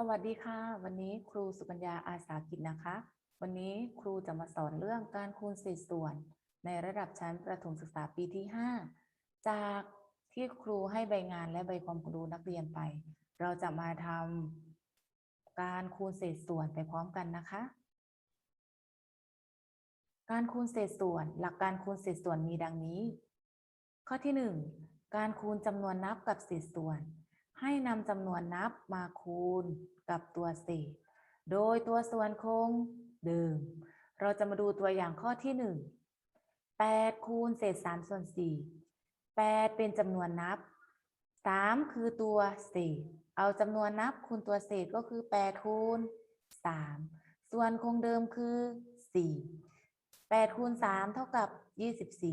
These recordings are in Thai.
สวัสดีค่ะ วันนี้ครูสุกัญญาอาสากิจนะคะ วันนี้ครูจะมาสอนเรื่องการคูณเศษส่วน ในระดับชั้นประถมศึกษาปีที่ 5 จากที่ครูให้ใบงานและใบความรู้นักเรียนไป เราจะมาทำการคูณเศษส่วนไปพร้อมกันนะคะ การคูณเศษส่วน หลักการคูณเศษส่วนมีดังนี้ ข้อที่ 1 การคูณจำนวนนับกับเศษส่วน ให้นำจำนวนนับมาคูณกับตัวเศษ โดยตัวส่วนคงเดิม เราจะมาดูตัวอย่างข้อที่ 1 8 คูณเศษ 3 ส่วน 4 8 เป็นจำนวนนับ 3 คือตัวเศษ เอาจำนวนนับคูณตัวเศษก็คือ 8 คูณ 3 ส่วนคงเดิมคือ 4 8 คูณ 3 เท่ากับ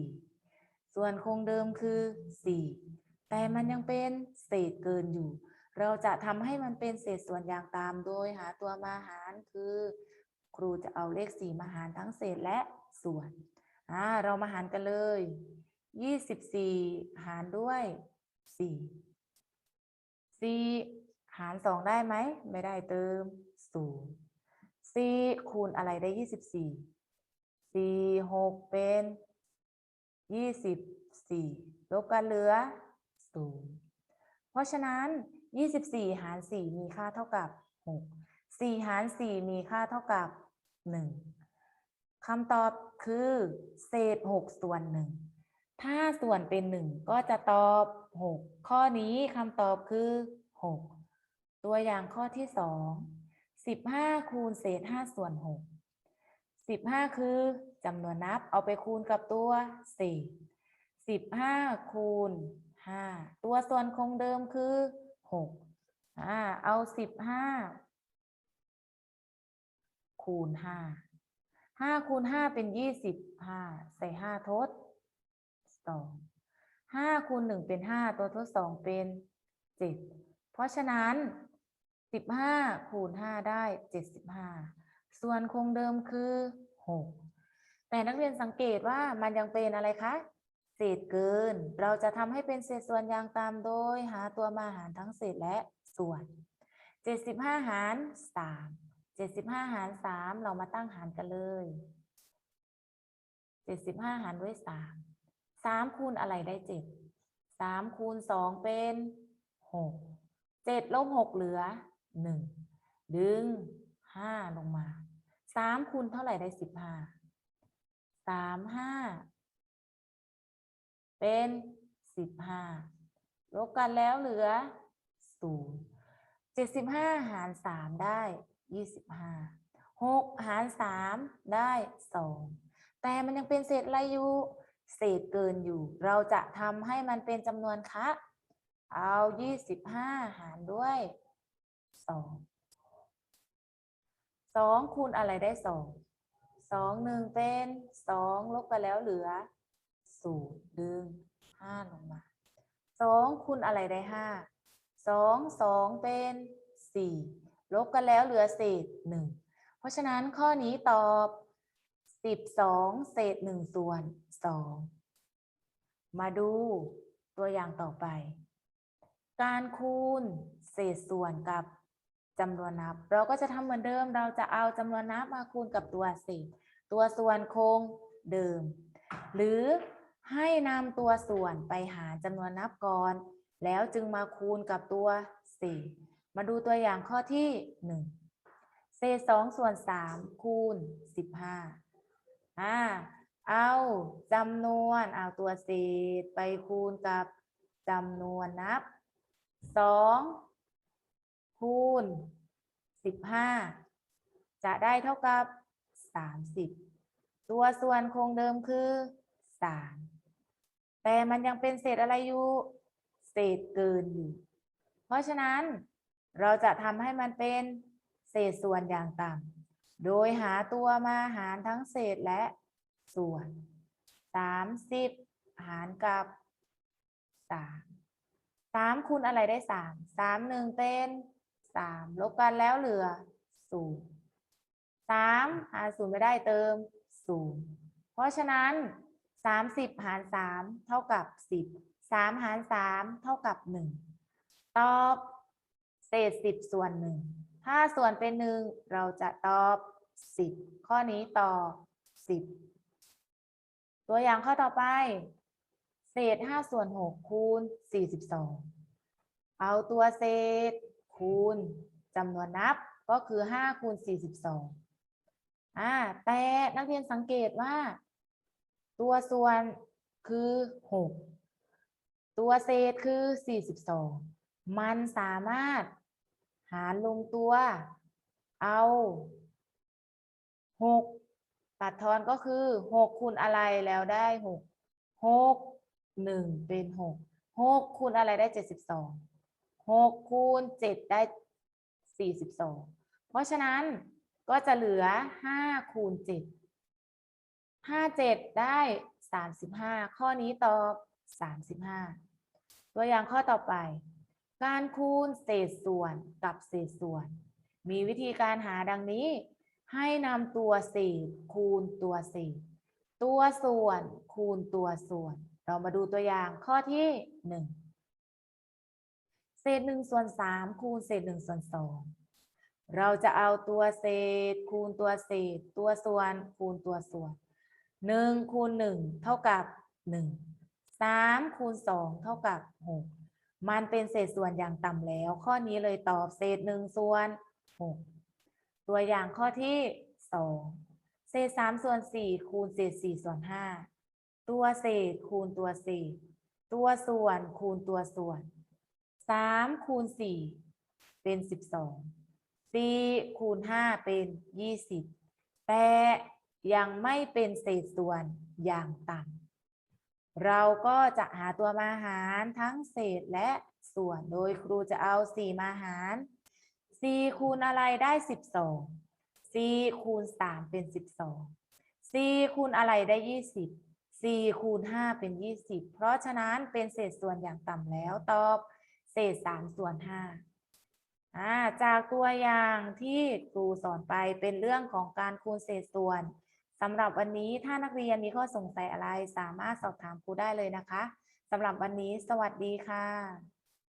24 ส่วนคงเดิมคือ 4 แต่มันยังเป็นเศษเกินอยู่ เราจะทำให้มันเป็นเศษส่วนอย่างตามโดยหาตัวมาหารคือ ครูจะเอาเลข4มาหารทั้งเศษและส่วนอ่าเรามาหารกันเลย 24 หารด้วย 4 4 หาร 2 ได้ไหม ไม่ได้เติม 0 4 คูณอะไรได้ 24 4 6 เป็น 24 ลบกันเหลือ 0เพราะฉะนั้น 24 หาร 4 มีค่าเท่ากับ 6 4 หาร 4 มีค่าเท่ากับ 1 คำตอบคือ เศษ 6 ส่วน 1 ถ้าส่วนเป็น 1 ก็จะตอบ 6 ข้อนี้คำตอบคือ 6 ตัวอย่างข้อที่ 2 15 คูณเศษ 5 ส่วน 6 15 คือจำนวนนับเอาไปคูณกับตัวเศษ15 คูณ 5 ตัวส่วนคงเดิมคือ 6 อ่า เอา 15 คูณ 5 5 คูณ 5 เป็น 25 ใส่ 5 ทด 2 5 คูณ 1 เป็น 5 ตัวทด 2 เป็น 7 เพราะฉะนั้น 15 คูณ 5 ได้ 75 ส่วนคงเดิมคือ 6 แต่นักเรียนสังเกตว่ามันยังเป็นอะไรคะ เศษเกิน เราจะทำให้เป็นเศษส่วนอย่างตามโดย หาตัวมาหารทั้งเศษและส่วน 75 หาร 3 75 หาร 3 เรามาตั้งหารกันเลย 75 หารด้วย 3 3 คูณอะไรได้ 7 3 คูณ 2 เป็น 6 7ลบ6เหลือ 1 ดึง 5 ลงมา 3 คูณเท่าไหร่ได้ 15 3 5 เป็น15ลบกันแล้วเหลือ0 75หาร3ได้25 6หาร3ได้2แต่มันยังเป็นเศษอะไรอยู่ เศษเกินอยู่ เราจะทำให้มันเป็นจำนวนคะเอา25หารด้วย2 2คูณอะไรได้2 2 1เป็น2ลบกันแล้วเหลือ ศูนย์ดึงห้าลงมาสองคูณอะไรได้ห้าสองสองเป็นสี่ลบกันแล้วเหลือเศษหนึ่งเพราะฉะนั้นข้อนี้ตอบสิบสองเศษหนึ่งส่วนสองมาดูตัวอย่างต่อไป การคูณเศษส่วนกับจำนวนนับ เราก็จะทำเหมือนเดิม เราจะเอาจำนวนนับมาคูณกับตัวเศษ ตัวส่วนคงเดิม หรือ ให้นำตัวส่วนไปหาจำนวนนับก่อน แล้วจึงมาคูณกับตัวเศษมาดูตัวอย่างข้อที่ 1 เศษ2ส่วน 3 คูณ 15อ่าเอาจำนวนเอาตัวเศษไปคูณกับจำนวนนับ 2 คูณ 15 จะได้เท่ากับ 30 ตัวส่วนคงเดิมคือ 3 แต่มันยังเป็นเศษอะไรอยู่ เศษเกินอยู่ เพราะฉะนั้นเราจะทำให้มันเป็นเศษส่วนอย่างต่ำ โดยหาตัวมาหารทั้งเศษและส่วน 30 หารกับ 3 3คูณอะไรได้ 3 3 1 เป็น 3 ลบกันแล้วเหลือ 0 3 หาร0ไม่ได้เติม 0 เพราะฉะนั้น 30หาร3เท่ากับ10 3หาร3เท่ากับ1ตอบเศษสิบส่วนหนึ่งถ้าส่วนเป็นหนึ่งเราจะตอบสิบข้อนี้ตอบสิบตัวอย่างข้อต่อไป เศษห้าส่วนหกคูณสี่สิบสองเอาตัวเศษคูณจำนวนนับก็คือห้าคูณสี่สิบสองอ่าแต่นักเรียนสังเกตว่า ตัวส่วนคือหกตัวเศษคือ42มันสามารถหารลงตัว เอา6ตัดทอนก็คือ6คูณอะไรแล้วได้6 6 1เป็น6 6คูณอะไรได้72 6คูณ7ได้42เพราะฉะนั้นก็จะเหลือ5คูณ7 7 ได้ 35 ข้อนี้ตอบ 35 ตัวอย่างข้อต่อไป การคูณเศษส่วนกับเศษส่วน มีวิธีการหาดังนี้ ให้นำตัวเศษคูณตัวเศษ ตัวส่วนคูณตัวส่วน เรามาดูตัวอย่างข้อที่ 1 เศษ1ส่วน3คูณเศษ1ส่วน2เราจะเอาตัวเศษคูณตัวเศษ ตัวส่วนคูณตัวส่วน 1คูณ1เท่ากับ1 3คูณ2เท่ากับ6มันเป็นเศษส่วนอย่างต่ำแล้ว ข้อนี้เลยตอบเศษ1ส่วน6ตัวอย่างข้อที่2เศษ3ส่วน4คูณเศษ4ส่วน5ตัวเศษคูณตัวเศษ ตัวส่วนคูณตัวส่วน3คูณ4เป็น12 4คูณ5เป็น20แต่ ยังไม่เป็นเศษส่วนอย่างต่ำเราก็จะหาตัวมาหารทั้งเศษและส่วนโดยครูจะเอา 4 มาหาร 4 คูณอะไรได้ 12 4 คูณ 3 เป็น 12 4 คูณอะไรได้ 20 4คูณ5เป็น 20 เพราะฉะนั้นเป็นเศษส่วนอย่างต่ำแล้วตอบเศษ3ส่วน5จากตัวอย่างที่ครูสอนไปเป็นเรื่องของการคูณเศษส่วน สำหรับวันนี้ถ้านักเรียนมีข้อสงสัยอะไรสามารถสอบถามครูได้เลยนะคะสำหรับวันนี้สวัสดีค่ะ